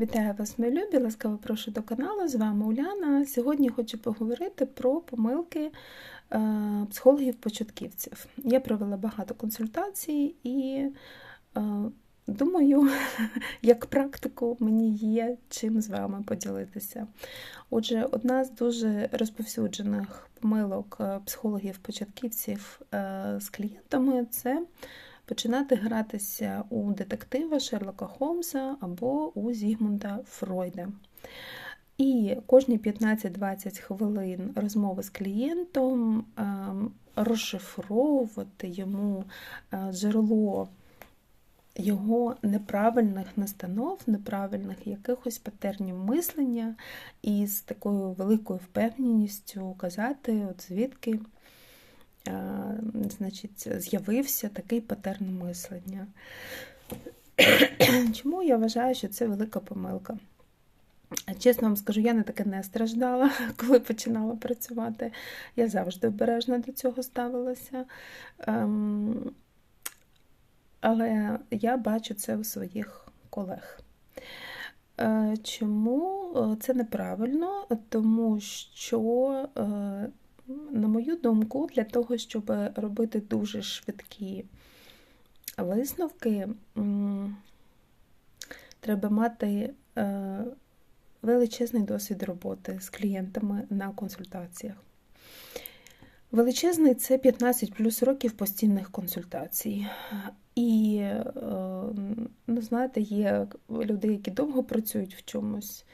Вітаю вас, мої любі! Ласкаво прошу до каналу. З вами Уляна. Сьогодні хочу поговорити про помилки е, психологів-початківців. Я провела багато консультацій і е, думаю, як практику мені є чим з вами поділитися. Отже, одна з дуже розповсюджених помилок е, психологів-початківців з клієнтами це починати гратися у детектива Шерлока Холмса або у Зігмунда Фройда. І кожні 15-20 хвилин розмови з клієнтом ем, розшифровувати йому е, джерело його неправильних настанов, неправильних якихось патернів мислення, і з такою великою впевненістю казати, от звідки значить, з'явився такий патерн мислення. Чому я вважаю, що це велика помилка? Чесно вам скажу, я на таке не страждала, коли починала працювати. Я завжди обережно до цього ставилася. Ем, але я бачу це у своїх колег. Е, чому е, це неправильно? Тому що е, на мою думку, для того, щоб робити дуже швидкі висновки, треба мати е, величезний досвід роботи з клієнтами на консультаціях. Величезний це 15 плюс років постійних консультацій. І, е, ну, знаєте, є люди, які довго працюють в чомусь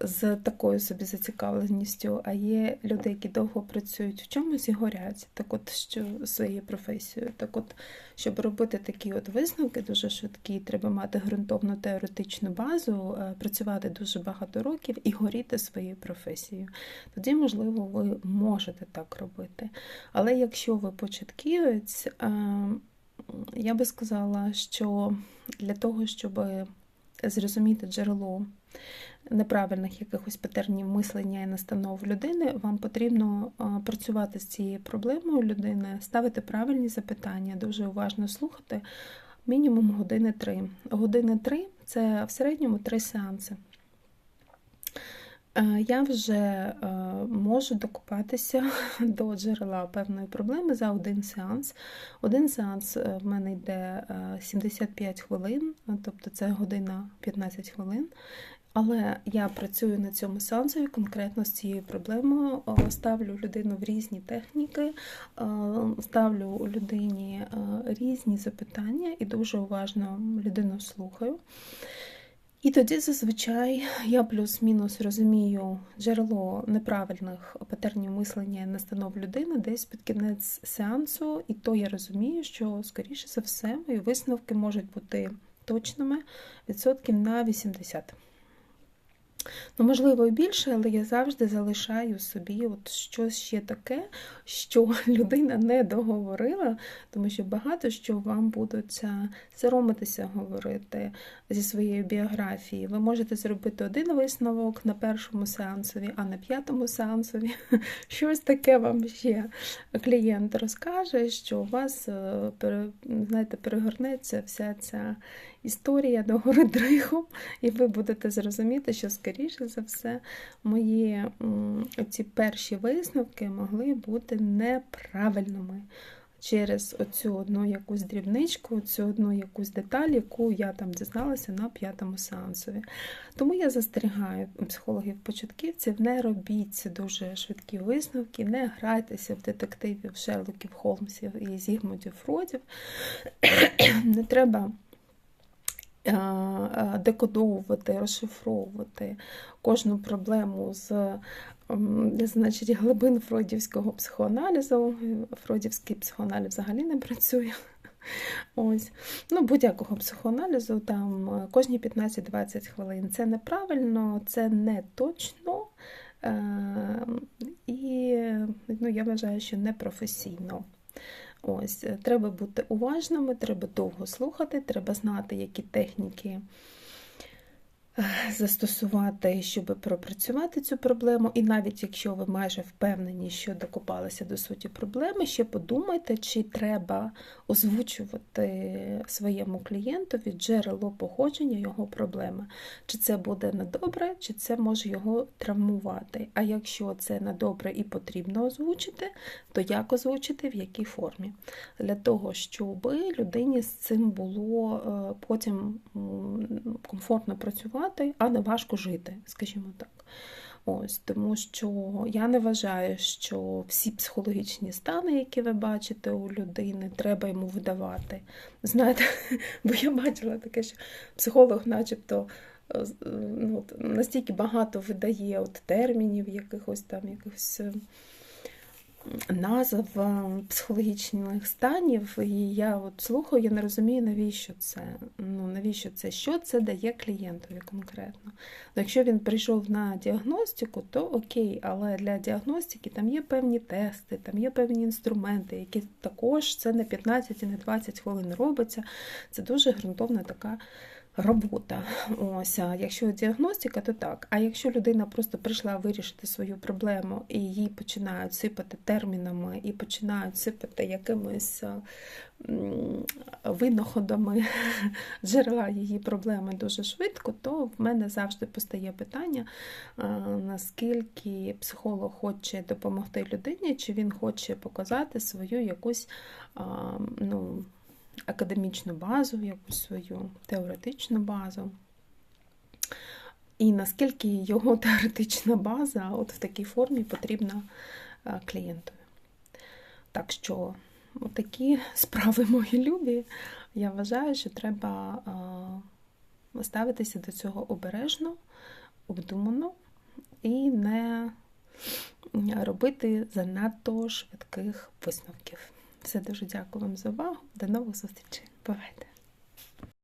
з такою собі зацікавленістю, а є люди, які довго працюють в чомусь і горять, так от що своєю професією. Так от, щоб робити такі от висновки дуже швидкі, треба мати ґрунтовну теоретичну базу, е, працювати дуже багато років і горіти своєю професією. Тоді, можливо, ви можете так робити. Але якщо ви початківець, е, я би сказала, що для того, щоб зрозуміти джерело неправильних якихось патернів мислення і настанов людини, вам потрібно працювати з цією проблемою людини, ставити правильні запитання, дуже уважно слухати. Мінімум години три. Години три це в середньому три сеанси. Е, я вже е, можу докупатися до джерела певної проблеми за один сеанс. Один сеанс е, в мене йде 75 хвилин, тобто це година 15 хвилин. Але я працюю на цьому сеансі конкретно з цією проблемою. Ставлю людину в різні техніки, ставлю людині різні запитання і дуже уважно людину слухаю. І тоді зазвичай я плюс-мінус розумію джерело неправильних патернів мислення і настанов людини десь під кінець сеансу, і то я розумію, що, скоріше за все, мої висновки можуть бути точними відсотків на 80. Ну, можливо, і більше, але я завжди залишаю собі от щось ще таке, що людина не договорила, тому що багато що вам будуть соромитися говорити зі своєї біографії. Ви можете зробити один висновок на першому сеансові, а на п'ятому сеансові щось таке вам ще клієнт розкаже, що у вас е, знаєте, перегорнеться вся ця історія до гори дрихом, і ви будете зрозуміти, що, скоріше за все, мої ці перші висновки могли бути неправильними. Через оцю одну якусь дрібничку, цю одну якусь деталь, яку я там дізналася на п'ятому сеансові. Тому я застерігаю психологів-початківців, не робіть дуже швидкі висновки, не грайтеся в детективів Шерлоків, Холмсів і Зігмундів Фродів. Не треба декодовувати, розшифровувати кожну проблему з значить, глибин фройдівського психоаналізу. Фройдівський психоаналіз взагалі не працює. Ось. Ну, Будь-якого психоаналізу там е, кожні 15-20 хвилин. Це неправильно, це не точно. І ну, я вважаю, що непрофесійно. Ось, е, Треба бути уважними, треба довго слухати, треба знати, які техніки застосувати, щоб пропрацювати цю проблему. І навіть якщо ви майже впевнені, що докопалися до суті проблеми, ще подумайте, чи треба озвучувати своєму клієнтові джерело походження його проблеми. Чи це буде на добре, чи це може його травмувати. А якщо це на добре і потрібно озвучити, то як озвучити, в якій формі? Для того, щоб людині з цим було е, потім комфортно працювати а не важко жити, скажімо так. Ось, Тому що я не вважаю, що всі психологічні стани, які ви бачите у людини, треба йому видавати. Знаєте, бо я бачила таке, що психолог, начебто, е, ну, настільки багато видає от термінів, якихось там якихось е, назв психологічних станів, і я от слухаю, я не розумію, навіщо це. Ну, навіщо це? Що це дає клієнтові конкретно? Ну, Якщо він прийшов на діагностику, то окей, але для діагностики там є певні тести, там є певні інструменти, які також це не 15 і не 20 хвилин робиться. Це дуже ґрунтовна така робота. Ось, Якщо діагностика, то так. А якщо людина просто прийшла вирішити свою проблему і їй починають сипати термінами, і починають сипати якимись винаходами джерела її проблеми дуже швидко, то в мене завжди постає питання, наскільки психолог хоче допомогти людині, чи він хоче показати свою якусь ну, академічну базу, якусь свою теоретичну базу. І наскільки його теоретична база от в такій формі потрібна е, клієнтові. Так що, такі справи мої любі, я вважаю, що треба е, ставитися до цього обережно, обдумано і не робити занадто швидких висновків. Все дуже дякую вам за увагу. До нових зустрічей. Бувайте!